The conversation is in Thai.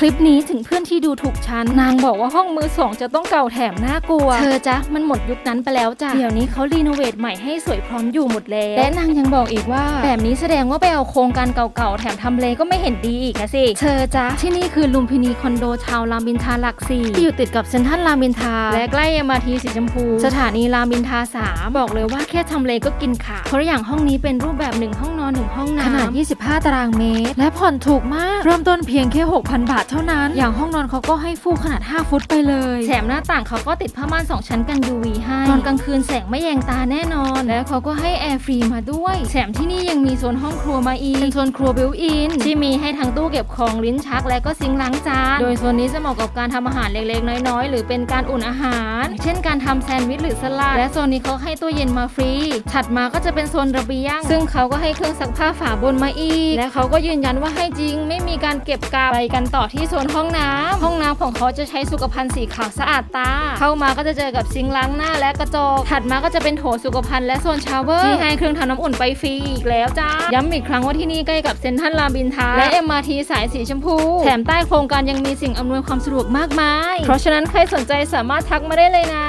คลิปนี้ถึงเพื่อนที่ดูถูกฉันนางบอกว่าห้องมือสองจะต้องเก่าแถมน่ากลัว เธอจ๊ะมันหมดยุคนั้นไปแล้วจ้ะเดี๋ยวนี้เขารีโนเวทใหม่ให้สวยพร้อมอยู่หมดแล้วและนางยังบอกอีกว่า แบบนี้แสดงว่าไปเอาโครงการเก่าๆแถมทำเลก็ไม่เห็นดีอีกอะสิเธอจ๊ะที่นี่คือลุมพินีคอนโดชาวรามอินทราหลักสี่ที่อยู่ติดกับเซ็นทรัลรามอินทราและใกล้เอ็มอาร์ทีสีชมพู สถานีรามอินทราสามบอกเลยว่าแค่ทำเลก็กินขาดเพราะอย่างห้องนี้เป็นรูปแบบหนึ่งห้องนอนหนึ่งห้องน้ำขนาด 25 ตารางเมตร และผ่อนถูกมากเริ่มต้นเพียงแค่ 6,000 บาทเท่านั้น อย่างห้องนอนเขาก็ให้ฟูกขนาด 5 ฟุตไปเลย แถมหน้าต่างเขาก็ติดผ้าม่าน 2 ชั้นกัน UV ให้ตอนกลางคืนแสงไม่แยงตาแน่นอน แล้วเขาก็ให้แอร์ฟรีมาด้วย แถมที่นี่ยังมีโซนห้องครัวมาอีกเป็นโซนครัวบิวอินที่มีให้ทั้งตู้เก็บของลิ้นชักและก็ซิงค์ล้างจาน โดยโซนนี้จะเหมาะกับการทำอาหารเล็กๆ น้อยๆ หรือเป็นการอุ่นอาหาร เช่นการทำแซนด์วิชหรือสลัด และโซนนี้เขาให้ตู้เย็นมาฟรี ถัดมาก็จะเป็นโซนระเบียง ซึ่งเขาก็ให้เครื่องซักผ้าฝาบนมาอีก และเขาก็ยืนยันว่าให้จริงไม่มีการเก็บกาวไปกันต่อที่ที่โซนห้องน้ำห้องน้ำของเขาจะใช้สุขภัณฑ์สีขาวสะอาดตา เข้ามาก็จะเจอกับซิงค์ล้างหน้าและกระจก ถัดมาก็จะเป็นโถสุขภัณฑ์และโซนชาวเวอร์ที่ให้เครื่องทำน้ำอุ่นไปฟรีอีกแล้วจ้าย้ำอีกครั้งว่าที่นี่ใกล้กับเซ็นทรัลรามบินทาและ MRT สายสีชมพู แถมใต้โครงการยังมีสิ่งอำนวยความสะดวกมากมาย เพราะฉะนั้นใครสนใจสามารถทักมาได้เลยนะ